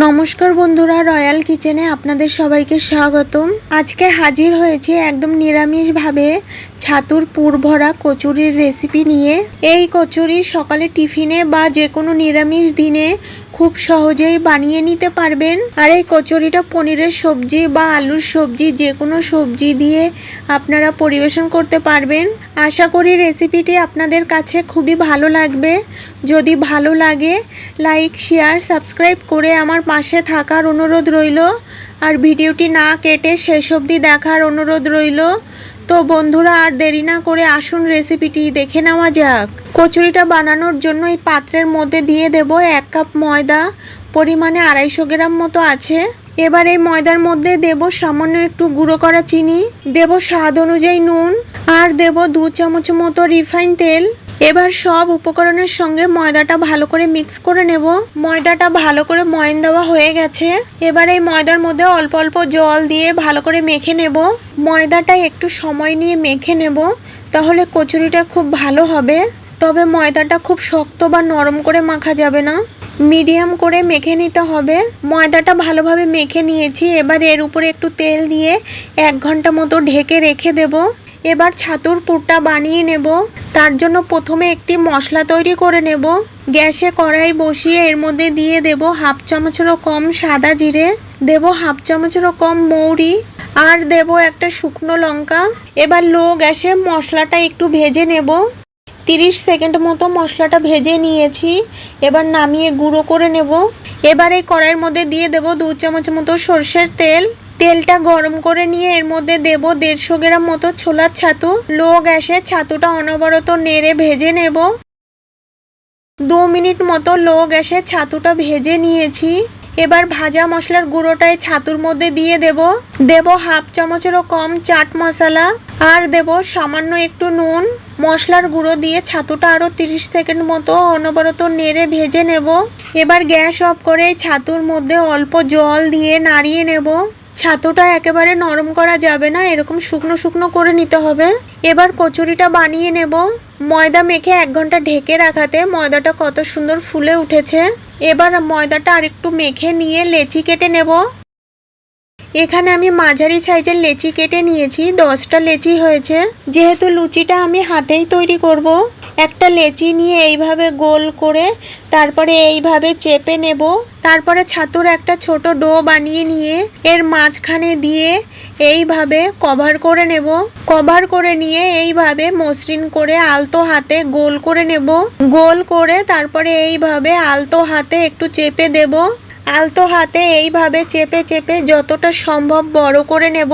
নমস্কার বন্ধুরা রয়্যাল কিচেনে আপনাদের সবাইকে স্বাগতম। আজকে হাজির হয়েছে একদম নিরামিষভাবে ছাতুর পুর ভরা কচুরির রেসিপি নিয়ে। এই কচুরি সকালে টিফিনে বা যে কোনো নিরামিষ দিনে খুব সহজেই বানিয়ে নিতে পারবেন। আর এই কচুরিটা পনিরের সবজি বা আলুর সবজি যে কোনো সবজি দিয়ে আপনারা পরিবেশন করতে পারবেন। আশা করি রেসিপিটি আপনাদের কাছে খুবই ভালো লাগবে। যদি ভালো লাগে, লাইক, শেয়ার, সাবস্ক্রাইব করে আমার পাশে থাকার অনুরোধ রইল। আর ভিডিওটি না কেটে শেষ অবধি দেখার অনুরোধ রইল। তো বন্ধুরা আর দেরি না করে আসুন রেসিপিটি দেখে নেওয়া যাক। কচুরিটা বানানোর জন্য এই পাত্রের মধ্যে দিয়ে দেব এক কাপ ময়দা, পরিমাণে আড়াইশো গ্রাম মতো আছে। এবার এই ময়দার মধ্যে দেব সামান্য একটু গুঁড়ো করা চিনি, দেব স্বাদ অনুযায়ী নুন, আর দেব দু চামচ মতো রিফাইন তেল। এবার সব উপকরণের সঙ্গে ময়দাটা ভালো করে মিক্স করে নেব। ময়দাটা ভালো করে ময়ন দেওয়া হয়ে গেছে। এবার এই ময়দার মধ্যে অল্প অল্প জল দিয়ে ভালো করে মেখে নেব। ময়দাটা একটু সময় নিয়ে মেখে নেব, তাহলে কচুরিটা খুব ভালো হবে। তবে ময়দাটা খুব শক্ত বা নরম করে মাখা যাবে না। মিডিয়াম করে মেখে নিতে হবে। ময়দাটা ভালোভাবে মেখে নিয়েছি। এবার এর উপরে একটু তেল দিয়ে এক ঘণ্টা মতো ঢেকে রেখে দেব। এবার ছাতুর পুরটা বানিয়ে নেব। তার জন্য প্রথমে একটি মশলা তৈরি করে নেব। গ্যাসে কড়াই বসিয়ে এর মধ্যে দিয়ে দেব হাফ চামচেরও কম সাদা জিরে, দেব হাফ চামচেরও কম মৌরি আর দেব একটা শুকনো লঙ্কা। এবার লো গ্যাসে মশলাটা একটু ভেজে নেব। তিরিশ সেকেন্ড মতো মশলাটা ভেজে নিয়েছি। এবার নামিয়ে গুঁড়ো করে নেব। এবার এই কড়াইয়ের মধ্যে দিয়ে দেব দু চামচ মতো সর্ষের তেল। তেলটা গরম করে নিয়ে এর মধ্যে দেব দেড়শো গ্রাম মতো ছোলার ছাতু। লো গ্যাসে ছাতুটা অনবরত নেড়ে ভেজে নেব। দু মিনিট মতো লো গ্যাসে ছাতুটা ভেজে নিয়েছি। এবার ভাজা মশলার গুঁড়োটাই ছাতুর মধ্যে দিয়ে দেব। দেব হাফ চামচেরও কম চাট মশলা। আর দেব সামান্য একটু নুন। মশলার গুঁড়ো দিয়ে ছাতুটা আরও তিরিশ সেকেন্ড মতো অনবরত নেড়ে ভেজে নেব। এবার গ্যাস অফ করে ছাতুর মধ্যে অল্প জল দিয়ে নাড়িয়ে নেব। ছাতুটা একেবারে নরম করা যাবে না, এরকম শুকনো শুকনো করে নিতে হবে। এবার কচুরিটা বানিয়ে নেব। ময়দা মেখে এক ঘণ্টা ঢেকে রাখাতে ময়দাটা কত সুন্দর ফুলে উঠেছে। এবার ময়দাটা আরেকটু মেখে নিয়ে লেচি কেটে নেব। এখানে আমি মাঝারি সাইজের লেচি কেটে নিয়েছি, দশটা লেচি হয়েছে। যেহেতু লুচিটা আমি হাতেই তৈরি করব, একটা লেচি নিয়ে এইভাবে গোল করে তারপরে এইভাবে চেপে নেব। তারপরে ছাতুর একটা ছোট ডো বানিয়ে নিয়ে এর মাঝখানে দিয়ে এইভাবে কভার করে নেব। কভার করে নিয়ে এইভাবে মসৃণ করে আলতো হাতে গোল করে নেব। গোল করে তারপরে এইভাবে আলতো হাতে একটু চেপে দেব। আলতো হাতে এইভাবে চেপে চেপে যতটা সম্ভব বড় করে নেব।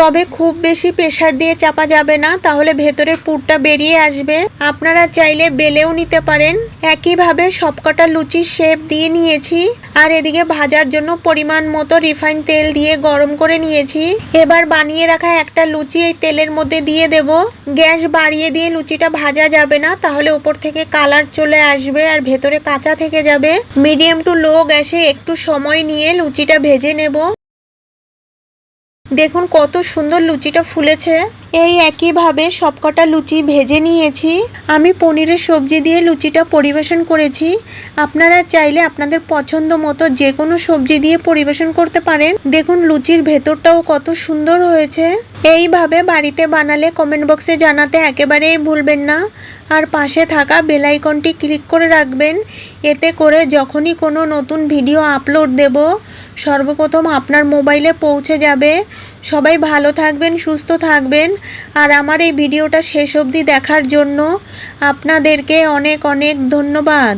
তবে খুব বেশি প্রেশার দিয়ে চাপা যাবে না, তাহলে ভেতরের পুরটা বেরিয়ে আসবে। আপনারা চাইলে বেলেও নিতে পারেন। একইভাবে সবকটা লুচির শেপ দিয়ে নিয়েছি, আর এদিকে ভাজার জন্য পরিমাণ মতো রিফাইন তেল দিয়ে গরম করে নিয়েছি। এবার বানিয়ে রাখা একটা লুচি এই তেলের মধ্যে দিয়ে দেব। গ্যাস বাড়িয়ে দিয়ে লুচিটা ভাজা যাবে না, তাহলে উপর থেকে কালার চলে আসবে আর ভেতরে কাঁচা থেকে যাবে। মিডিয়াম টু লো গ্যাসে একটু সময় নিয়ে লুচিটা ভেজে নেব। দেখুন কত সুন্দর লুচিটা ফুলেছে। এই একইভাবে সবকটা লুচি ভেজে নিয়েছি। আমি পনিরের সবজি দিয়ে লুচিটা পরিবেশন করেছি। আপনারা চাইলে আপনাদের পছন্দ মতো যে কোনো সবজি দিয়ে পরিবেশন করতে পারেন। দেখুন লুচির ভেতরটাও কত সুন্দর হয়েছে। এইভাবে বাড়িতে বানালে কমেন্ট বক্সে জানাতে একেবারেই ভুলবেন না। আর পাশে থাকা বেলাইকনটি ক্লিক করে রাখবেন। এতে করে যখনই কোনো নতুন ভিডিও আপলোড দেব, সর্বপ্রথম আপনার মোবাইলে পৌঁছে যাবে। সবাই ভালো থাকবেন, সুস্থ থাকবেন। আর আমার এই ভিডিওটা শেষ অবধি দেখার জন্য আপনাদেরকে অনেক অনেক ধন্যবাদ।